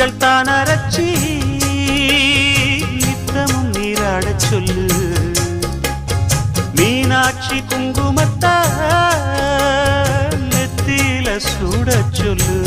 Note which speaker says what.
Speaker 1: ஊஞ்சல் தான் அரைச்சி நித்தமும் நீராடச் சொல்லு. மீனாட்சி குங்குமத்தா நெத்தியில சூடச் சொல்லு.